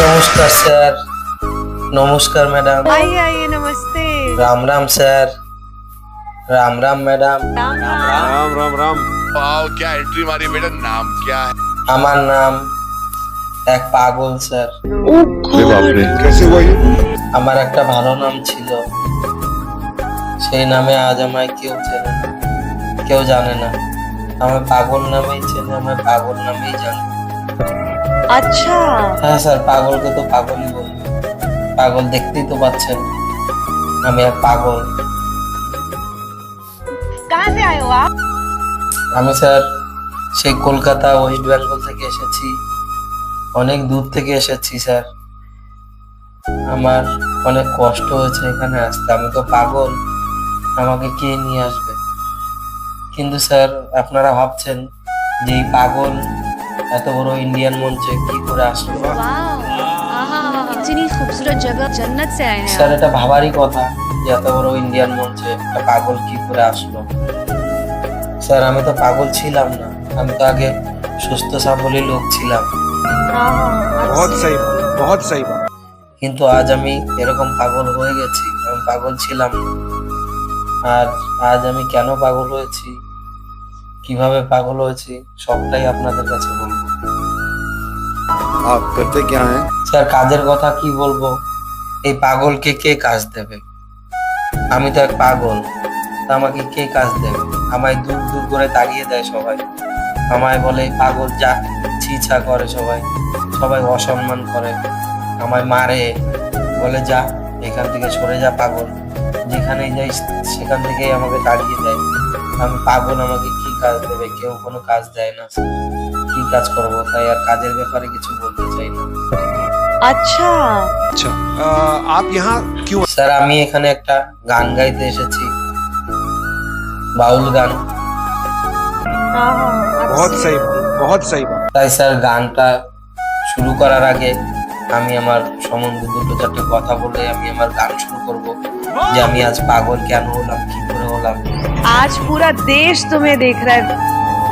নমস্কার স্যার নমস্কার ম্যাডাম आइए आइए नमस्ते Ram Ram sir Ram Ram madam Ram Ram Ram Ram Ram wow क्या एंट्री मारी बेटा नाम क्या है আমার নাম এক পাগল স্যার अरे बाप रे कैसे हुआ ये আমার একটা ভালো নাম ছিল সেই নামে আজ আমায় কেউ চেনে না কেউ জানে না আমার পাগল নামেই চেনে আমার পাগল নামেই জানে अच्छा হ্যাঁ স্যার পাগলকে তো পাগলই বলবে পাগল দেখতেই তো পাচ্ছেন আমি এক পাগল कहाँ से आए हो आप আমি স্যার সেই কলকাতা ওয়েস্ট বেঙ্গল থেকে এসেছি অনেক দূর থেকে এসেছি স্যার আমার অনেক কষ্ট হয়েছে এখানে আসতে আমি তো পাগল আমাকে কে নিয়ে আসবে কিন্তু স্যার আপনারা ভাবছেন যে এই পাগল এত বড় ইন্ডিয়ান মঞ্চে কি করে আসলো? ইতনি খুবসুরত জায়গা জান্নাত সে আয়ে স্যার এটা ভাবারই কথা যে এত বড় ইন্ডিয়ান মঞ্চে একটা পাগল কি করে আসলো। স্যার আমি তো পাগল ছিলাম না। আমি তো আগে সুস্থ সাবলী লোক ছিলাম। বহুত আচ্ছা। সহি বহুত সহি কিন্তু আজ আমি এরকম পাগল হয়ে গেছি আমি পাগল ছিলাম আর আজ আমি কেন পাগল হয়েছি? কীভাবে পাগল হয়েছি? সবটাই আপনাদের কাছে বলব। आप करते क्या हैं স্যার কাজের কথা কি বলবো এই পাগলকে কে কাজ দেবে আমি তো এক পাগল তা আমাকে কে কাজ দেবে আমায় দূর দূর করে তাড়িয়ে দেয় সবাই আমায় বলে পাগল যা ছিছা করে সবাই সবাই অসম্মান করে আমায় মারে বলে যা এখান থেকে সরে যা পাগল যেখানেই যাই সেখান থেকেই আমাকে তাড়িয়ে দেয় আমি পাগল আমাকে কি কাজ দেবে কেউ কোনো কাজ দেয় না কি কাজ করব তাই আর কাজের ব্যাপারে কিছু বলতে চাই না। আচ্ছা। আচ্ছা আপ ইহা কিউ স্যার আমি এখানে একটা গান গাইতে এসেছি। বাউল গান। আচ্ছা। বহুত সহি বহুত সহি তাই স্যার গানটা শুরু করার আগে আমি আমার সম্বন্ধে দুটো চারটে কথা বলে আমি আমার গান শুরু করব। যে আমি আজ পাগল কেন হলাম কি করে হলাম? আজ পুরা দেশ তুমি দেখ রাই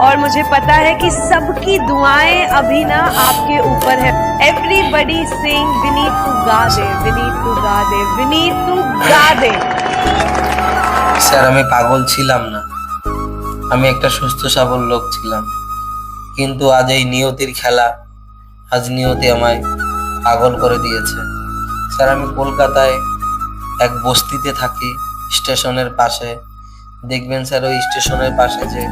और मुझे पता है कि सबकी दुआएं अभी ना आपके ऊपर है एवरीबडी सिंग विनीत टू गा दे विनीत टू गा दे विनीत टू गा दे স্যার আমি পাগল ছিলাম না আমি একটা সুস্থ সবল লোক ছিলাম কিন্তু আজ এই নিয়তির খেলা আজ নিয়তি আমায় পাগল করে দিয়েছে স্যার আমি কলকাতায় এক বস্তিতে থাকি স্টেশনের পাশে দেখবেন স্যার, ওই স্টেশনের পাশে যে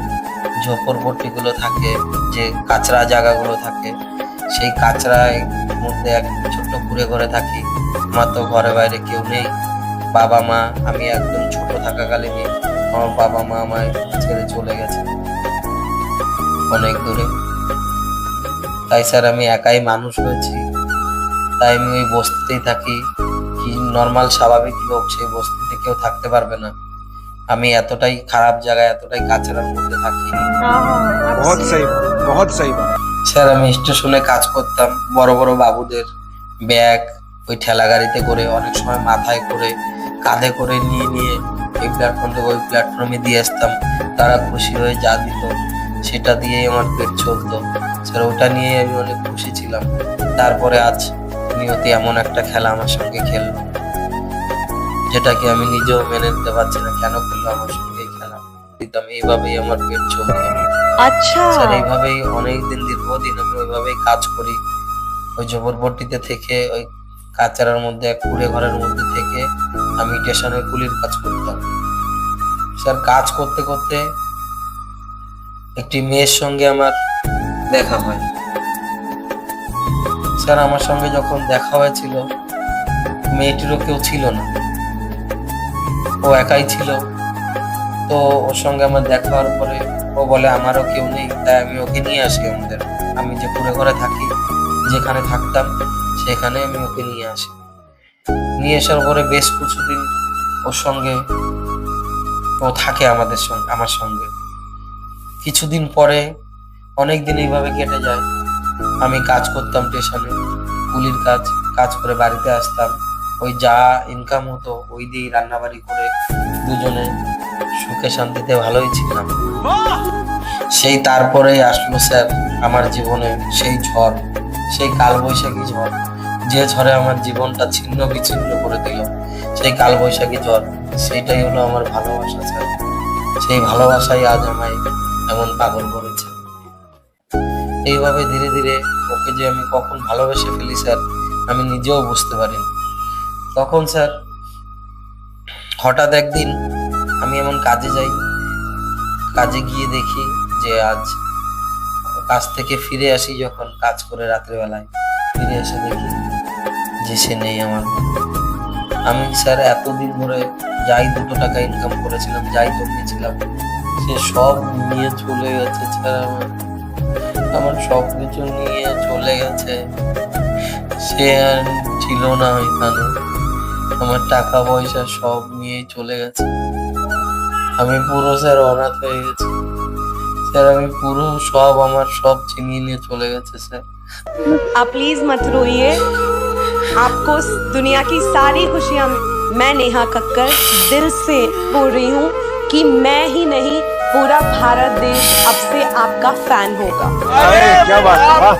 ঝোপড়পট্টিগুলো থাকে, যে কাঁচরা জায়গাগুলো থাকে, সেই কাঁচরায় মধ্যে এক ছোট্ট ঘুরে ঘরে থাকি। আমার তো ঘরে বাইরে কেউ নেই। বাবা মা, আমি একদম ছোট থাকাকালীনই আমার বাবা মা আমায় ছেড়ে চলে গেছে। অনেক দূরে। তাই স্যার, আমি একাই মানুষ হয়েছি। তাই আমি ওই বস্তিতেই থাকি। কি নর্মাল স্বাভাবিক লোক সেই বস্তিতে কেউ থাকতে পারবে না। আমি এতটাই খারাপ জায়গায় এতটাই কাছাড়ার মধ্যে থাকি। বহুত সাহি বহুত সাহি স্যার আমি স্টেশনে কাজ করতাম বড় বড় বাবুদের ব্যাগ ওই ঠেলা গাড়িতে করে অনেক সময় মাথায় করে কাঁধে করে নিয়ে নিয়ে এই প্ল্যাটফর্ম থেকে ওই প্ল্যাটফর্মে দিয়ে আসতাম। তারা খুশি হয়ে যা দিত সেটা দিয়েই আমার পেট চলতো। স্যার ওটা নিয়ে আমি অনেক খুশি ছিলাম। তারপরে আজ নিয়তি এমন একটা খেলা আমার সঙ্গে খেললো। যেটাকে আমি নিজেও মেনে নিতে পারছি না। কেন করল আমার সঙ্গে খেলা? দিতাম এইভাবেই আমার পেট চলে আচ্ছা। স্যার এইভাবেই অনেকদিন দীর্ঘদিন আমি ওইভাবেই কাজ করি। ওই জবরবটিতে থেকে ওই কাচারার মধ্যে এক কুড়ে ঘরের মধ্যে থেকে আমি স্টেশনে কুলির কাজ করতাম। স্যার কাজ করতে করতে একটি মেয়ের সঙ্গে আমার দেখা হয়। স্যার আমার সঙ্গে যখন দেখা হয়েছিল মেয়েটিরও কেউ ছিল না। ও একাই ছিল। তো ওর সঙ্গে আমার দেখা হওয়ার পরে ও বলে, আমারও কেউ নেই, তাই আমি ওকে নিয়ে আসি আমাদের। আমি যে কুড়ে ঘরে থাকি, যেখানে থাকতাম, সেখানে আমি ওকে নিয়ে আসি। নিয়ে আসার পরে বেশ কিছুদিন ওর সঙ্গে ও থাকে আমাদের সঙ্গে, আমার সঙ্গে। কিছুদিন পরে অনেক দিন এইভাবে কেটে যায়। আমি কাজ করতাম স্টেশনে কুলির কাজ কাজ করে বাড়িতে আসতাম। ওই যা ইনকাম হতো, ওই দিয়েই রান্নাবাড়ি করে দুজনে সুখে শান্তিতে ভালোই ছিলাম। সেই তারপরেই আসলো স্যার আমার জীবনে সেই ঝড়, সেই কালবৈশাখী ঝড়। যে ঝড়ে আমার জীবনটা ছিন্ন বিচ্ছিন্ন করে দিল, সেই কালবৈশাখী ঝড়, সেইটাই হলো আমার ভালোবাসা স্যার। সেই ভালোবাসাই আজ আমায় এমন পাগল করেছে। এইভাবে ধীরে ধীরে ওকে যে আমি কখন ভালোবেসে ফেলি স্যার, আমি নিজেও বুঝতে পারিনি। তখন স্যার, হঠাৎ একদিন আমি এমন কাজে যাই, কাজে গিয়ে দেখি যে আজ কাজ থেকে ফিরে আসি যখন কাজ করে রাত্রেবেলায়। ফিরে এসে দেখি যে সে নেই আমার আমি স্যার এতদিন ধরে যাই দুটো টাকা ইনকাম করেছিলাম, যাই জমিয়েছিলাম, সে সব নিয়ে চলে গেছে স্যার আমার। আমার সব কিছু নিয়ে চলে গেছে। সে আর ছিল না ওইখানে। আমার টাকা পয়সা সব নিয়ে চলে গেছে আমি পুরো স্যার অনাথ হয়ে গেছি স্যার আমি পুরো সব আমার সব চিনিয়ে নিয়ে চলে গেছে স্যার आप प्लीज मत रोइए आपको इस दुनिया की सारी खुशियां मैं नेहा कक्कर दिल से बोल रही हूँ कि मैं ही नहीं पूरा भारत देश अब से आपका फैन होगा अरे क्या बात है वाह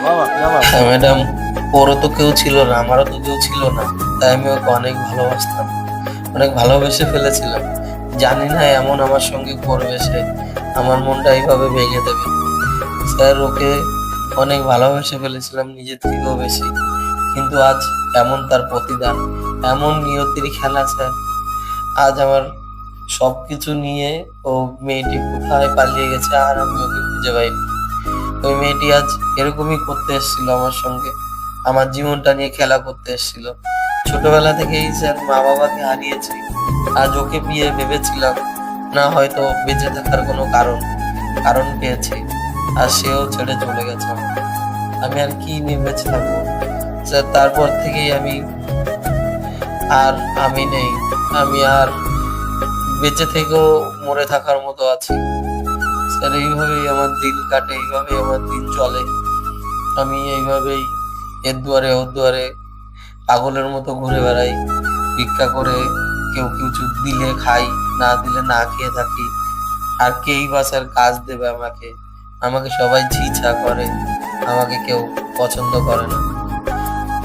वाह वाह क्या बात হ্যাঁ ম্যাডাম ওরও তো কেউ ছিল না আমারও তো কেউ ছিল না তাই আমি ওকে অনেক ভালোবাসতাম, অনেক ভালোবেসে ফেলেছিলাম। জানি না এমন আমার সঙ্গে করবে সে, আমার মনটা এইভাবে ভেঙে দেবে। স্যার, ওকে অনেক ভালোবেসে ফেলেছিলাম নিজের থেকেও বেশি। কিন্তু আজ এমন তার প্রতিদান, এমন নিয়তির খেলা, স্যার। আজ আমার সব কিছু নিয়ে ও মেয়েটি কোথায় পালিয়ে গেছে আর আমি ওকে খুঁজে পাইনি। ওই মেয়েটি আজ এরকমই করতে এসেছিল আমার সঙ্গে, আমার জীবনটা নিয়ে খেলা করতে এসেছিল। ছোটবেলা থেকেই স্যার মা বাবাকে হারিয়েছি। আজ ওকে বিয়ে ভেবেছিলাম, না হয়তো বেঁচে থাকার কোনো কারণ কারণ পেয়েছি, আর সেও ছেড়ে চলে গেছে আমি আর কি নিয়ে বেঁচে থাকব? স্যার, তারপর থেকেই আমি আর আমি নেই। আমি আর বেঁচে থেকেও মরে থাকার মতো আছি। স্যার, এইভাবেই আমার দিন কাটে, এইভাবেই আমার দিন চলে। আমি এইভাবেই এর দুয়ারে ওর দুয়ারে পাগলের মতো ঘুরে বেড়াই ভিক্ষা করে কেউ কিছু দিলে খাই না দিলে না খেয়ে থাকি আর কেই বা স্যার কাজ দেবে আমাকে আমাকে সবাই ছিছা করে আমাকে কেউ পছন্দ করে না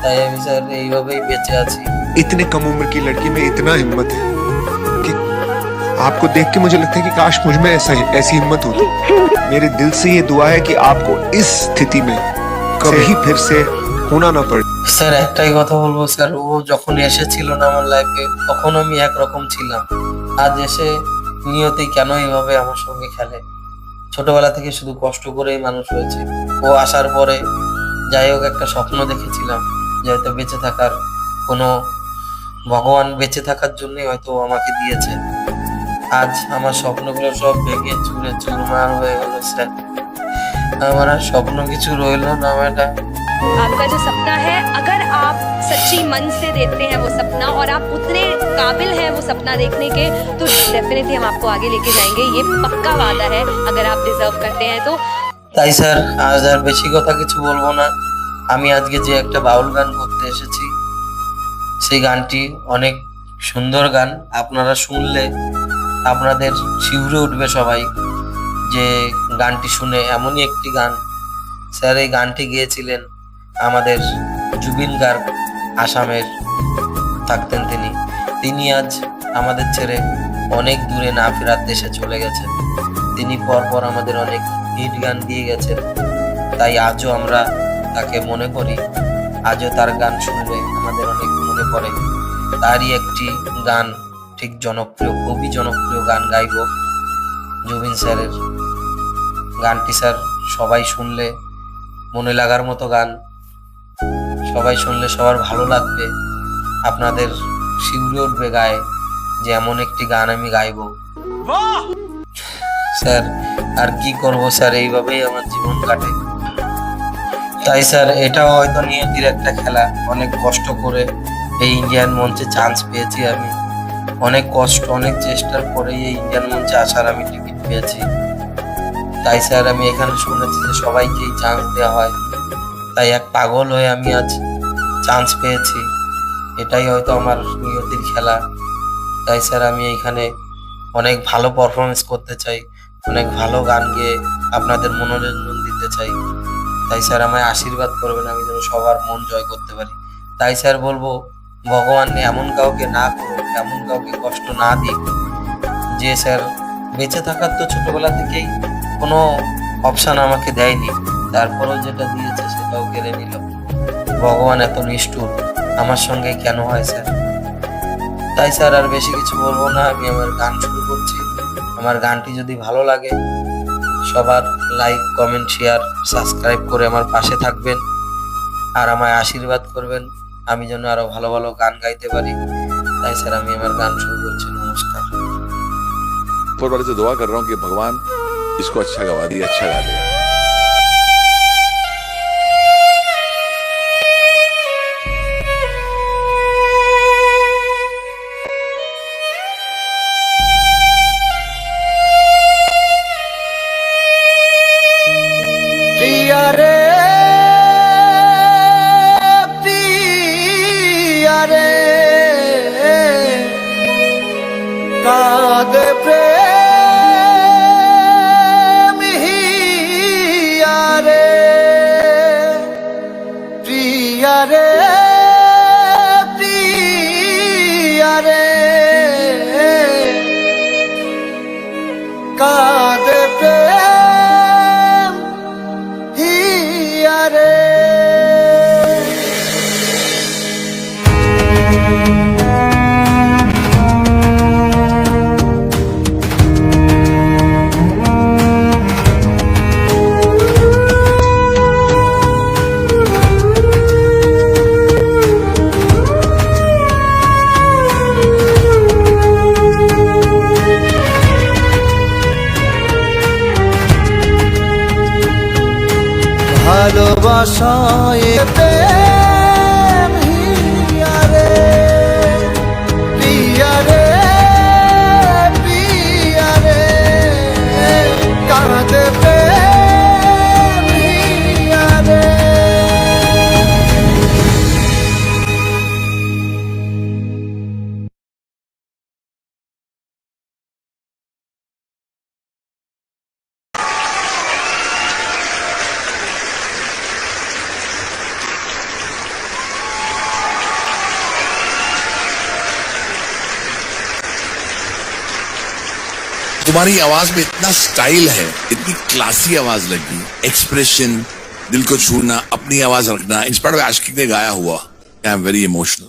তাই আমি স্যার এইভাবেই বেঁচে আছি इतने कम उम्र की लड़की में इतना हिम्मत है कि आपको देख के मुझे लगता है कि काश मुझ में ऐसा ऐसी हिम्मत होती मेरे दिल से ये दुआ है कि आपको इस स्थिति में कभी फिर से হোনা না পারি। স্যার, একটাই কথা বলব, স্যার, ও যখন এসেছিল না আমার লাইফে তখন আমি একরকম ছিলাম। আজ এসে নিয়তি কেন এইভাবে আমার সঙ্গে খেলে? ছোটবেলা থেকে শুধু কষ্ট করেই মানুষ হয়েছে। ও আসার পরে যাই হোক একটা স্বপ্ন দেখেছিলাম যে হয়তো বেঁচে থাকার কোনো ভগবান বেঁচে থাকার জন্যই হয়তো আমাকে দিয়েছে। আজ আমার স্বপ্নগুলো সব ভেঙে চুরে চুরমার হয়ে গেল, স্যার। আমার আর স্বপ্ন কিছু রইল না, ম্যাডাম। आपका जो सपना है अगर आप सच्ची मन से देखते हैं वो सपना और आप उतने काबिल हैं वो सपना देखने के तो डेफिनेटली हम आपको आगे लेके जाएंगे ये पक्का वादा है अगर आप डिजर्व करते हैं तो তাই স্যার আজ আর বেশি কথা কিছু বলবো না আমি আজকে যে একটা বাউল গান করতে এসেছি সেই গানটি অনেক সুন্দর গান আপনারা শুনলে আপনাদের শিউরে উঠবে সবাই যে গানটি শুনে এমনই একটি গান স্যার এই গানটি গেয়েছিলেন আমাদের জুবিন গার্গ আসামের থাকতেন তিনি। তিনি আজ আমাদের ছেড়ে অনেক দূরে না ফেরার দেশে চলে গেছেন। তিনি পরপর আমাদের অনেক হিট গান দিয়ে গেছেন। তাই আজও আমরা তাকে মনে করি। আজও তার গান শুনলে আমাদের অনেক মনে পড়ে। তারই একটি গান, ঠিক জনপ্রিয়, খুবই জনপ্রিয় গান গাইব। জুবিন স্যারের গানটি স্যার সবাই শুনলে মনে লাগার মতো গান। সবাই শুনলে সবার ভালো লাগবে। আপনাদের শিউরে উঠবে গায়ে যে এমন একটি গান আমি গাইবো। স্যার, আর কি করব স্যার? এইভাবেই আমার জীবন কাটে। তাই স্যার, এটাও হয়তো নিয়তির একটা খেলা। অনেক কষ্ট করে এই ইন্ডিয়ান মঞ্চে চান্স পেয়েছি আমি। অনেক কষ্ট, অনেক চেষ্টার পরে এই ইন্ডিয়ান মঞ্চে আসার আমি টিকিট পেয়েছি। তাই স্যার, আমি এখানে শুনেছি যে সবাইকেই চান্স দেওয়া হয়। তাই এক পাগল হয়ে আমি আজ চান্স পেয়েছি। এটাই হয়তো আমার নিয়তির খেলা। তাই স্যার আমি এইখানে অনেক ভালো পারফরমেন্স করতে চাই, অনেক ভালো গান গেয়ে আপনাদের মনোরঞ্জন দিতে চাই। তাই স্যার আমায় আশীর্বাদ করবেন, আমি যেন সবার মন জয় করতে পারি। তাই স্যার বলব, ভগবান এমন কাউকে না করুক, এমন কাউকে কষ্ট না দিক। যে স্যার বেঁচে থাকার তো ছোটবেলা থেকেই কোনো অপশান আমাকে দেয়নি। তারপরেও যেটা দিয়েছে সেটাও কেড়ে নিল ভগবান এত নিষ্ঠুর আমার সঙ্গে কেন হয় স্যার তাই স্যার আর বেশি কিছু বলবো না আমি আমার গান শুরু করছি আমার গানটি যদি ভালো লাগে সবার লাইক কমেন্ট শেয়ার সাবস্ক্রাইব করে আমার পাশে থাকবেন আর আমায় আশীর্বাদ করবেন আমি যেন আরো ভালো ভালো গান গাইতে পারি তাই স্যার আমি আমার গান শুরু করছি নমস্কার ऊपर वाले से दुआ कर रहा हूँ कि भगवान इसको अच्छा गवा दिए अच्छा गा दे ভালোবাসা तुम्हारी आवाज़ में इतना स्टाइल है, इतनी क्लासी आवाज़ लगी। एक्सप्रेशन दिल को छूना, अपनी आवाज़ रखना। इंस्पायर्ड बाय आशिक ने गाया हुआ। I am very emotional